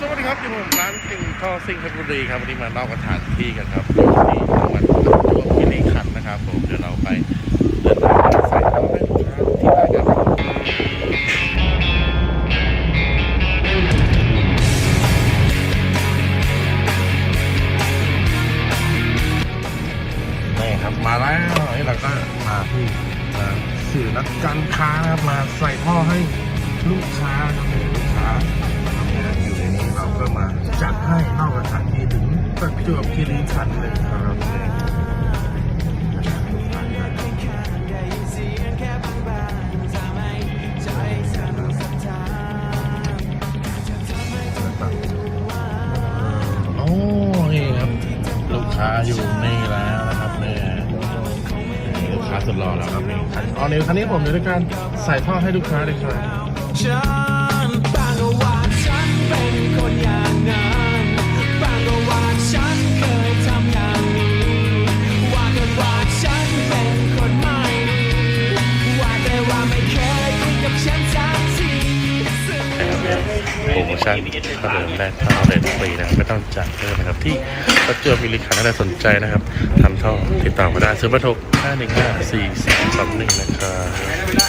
สวัสดีครับอยู่ผมร้านกิ่งท่อซิ่งเพชรบุรีครับวันนี้มานอกสถานที่กันครับอยู่ที่จังหวัดประจวบคีรีขันธ์นะครับผมเดี๋ยวเราไปเดินทางไปใส่ท่อให้ลูกค้าที่ร้านกันนี่ครับมาแล้วนี่เราก็มาที่ร้านสื่อนักการค้านะครับมาใส่ท่อให้ลูกค้าครับลูกค้า สถานที่ถึงประจวบคีรีขันธ์เลยครับโอ้นี่ครับ ลูกค้าอยู่นี่แล้วนะครับเนี่ยลูกค้าสุดหล่อแล้วครับนี่คันอ๋อในคันนี้ผมอยู่ในการใส่ท่อให้ลูกค้าเลยครับ โปรโมชั่นถ้าเดินได้ท่อเดินฟรีนะไม่ต้องจ่ายเพิ่มนะครับ ที่ประจวบคีรีขันธ์ถ้าใครสนใจนะครับทำท่อติดต่อมาได้ซื้อประทก515 4 3 2 1นะครับ